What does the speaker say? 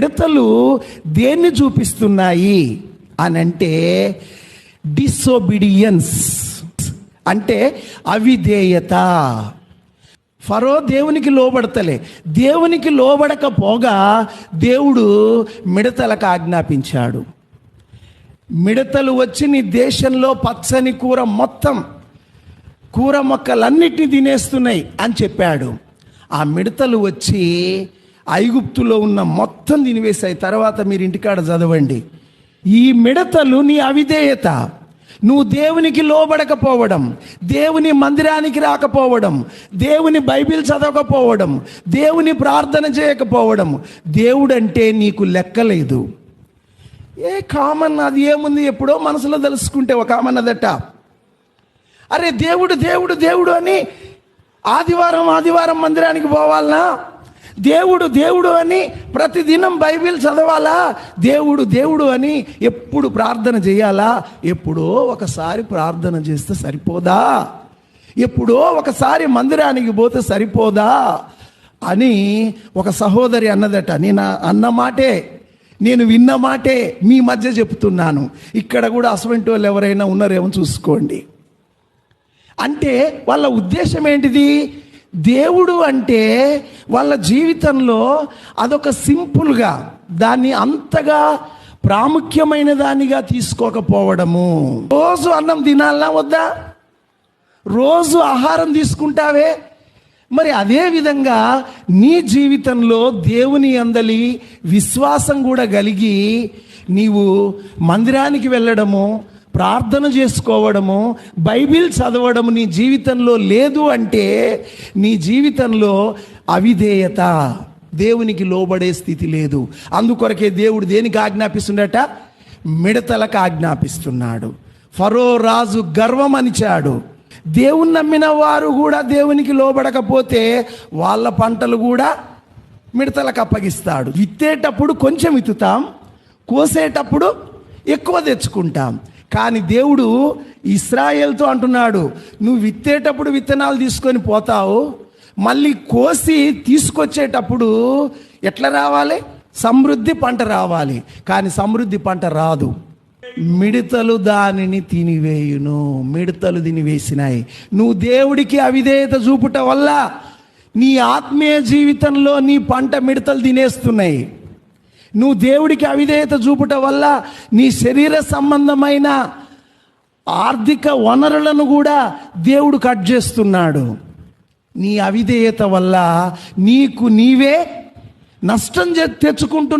మిడతలు దేన్ని చూపిస్తున్నాయి అని అంటే డిసోబిడియన్స్ అంటే అవిధేయత. ఫరో దేవునికి లోబడతలే. దేవునికి లోబడకపోగా దేవుడు మిడతలకు ఆజ్ఞాపించాడు. మిడతలు వచ్చి నీ దేశంలో పచ్చని కూర మొత్తం కూర మొక్కలన్నిటినీ తినేస్తున్నాయి అని చెప్పాడు. ఆ మిడతలు వచ్చి ఐగుప్తులో ఉన్న మొత్తం తినివేశాయి. తర్వాత మీరు ఇంటికాడ చదవండి. ఈ మిడతలు నీ అవిధేయత. నువ్వు దేవునికి లోబడకపోవడం దేవుని మందిరానికి రాకపోవడం దేవుని బైబిల్ చదవకపోవడం దేవుని ప్రార్థన చేయకపోవడం దేవుడంటే నీకు లెక్కలేదు. ఏ కామన్ అది ఏముంది ఎప్పుడో మనసులో తెలుసుకుంటే ఒక కామన్ అదట. అరే దేవుడు దేవుడు దేవుడు అని ఆదివారం ఆదివారం మందిరానికి పోవాలనా? దేవుడు దేవుడు అని ప్రతిదినం బైబిల్ చదవాలా? దేవుడు దేవుడు అని ఎప్పుడు ప్రార్థన చేయాలా? ఎప్పుడో ఒకసారి ప్రార్థన చేస్తే సరిపోదా? ఎప్పుడో ఒకసారి మందిరానికి పోతే సరిపోదా? అని ఒక సహోదరి అన్నదట నేను అన్న మాటే నేను విన్న మాటే మీ మధ్య చెప్తున్నాను. ఇక్కడ కూడా అసవంటి వాళ్ళు ఎవరైనా ఉన్నారేమో చూసుకోండి. అంటే వాళ్ళ ఉద్దేశం ఏంటిది? దేవుడు అంటే వాళ్ళ జీవితంలో అదొక సింపుల్గా దాన్ని అంతగా ప్రాముఖ్యమైన దానిగా తీసుకోకపోవడము. రోజు అన్నం తినాలనా వద్దా? రోజు ఆహారం తీసుకుంటావే? మరి అదే విధంగా నీ జీవితంలో దేవుని అందలి విశ్వాసం కూడా కలిగి నీవు మందిరానికి వెళ్ళడము ప్రార్థన చేసుకోవడము బైబిల్ చదవడము నీ జీవితంలో లేదు అంటే నీ జీవితంలో అవిధేయత. దేవునికి లోబడే స్థితి లేదు. అందుకొరకే దేవుడు దేనికి ఆజ్ఞాపిస్తుండట? మిడతలకు ఆజ్ఞాపిస్తున్నాడు. ఫరో రాజు గర్వం అనిచాడు దేవుని నమ్మిన వారు కూడా దేవునికి లోబడకపోతే వాళ్ళ పంటలు కూడా మిడతలకు అప్పగిస్తాడు. విత్తేటప్పుడు కొంచెం విత్తుతాం కోసేటప్పుడు ఎక్కువ తెచ్చుకుంటాం. కానీ దేవుడు ఇస్రాయేల్తో అంటున్నాడు నువ్వు విత్తేటప్పుడు విత్తనాలు తీసుకొని పోతావు మళ్ళీ కోసి తీసుకొచ్చేటప్పుడు ఎట్లా రావాలి? సమృద్ధి పంట రావాలి కానీ సమృద్ధి పంట రాదు. మిడతలు దానిని తినివేయును మిడతలు తినివేసినాయి నువ్వు దేవుడికి అవిధేయత చూపుట వల్ల నీ ఆత్మీయ జీవితంలో నీ పంట మిడతలు తినేస్తున్నాయి. నువ్వు దేవుడికి అవిధేయత చూపుట వల్ల నీ శరీర సంబంధమైన ఆర్థిక వనరులను కూడా దేవుడు కట్ చేస్తున్నాడు. నీ అవిధేయత వల్ల నీకు నీవే నష్టం తెచ్చుకుంటున్నా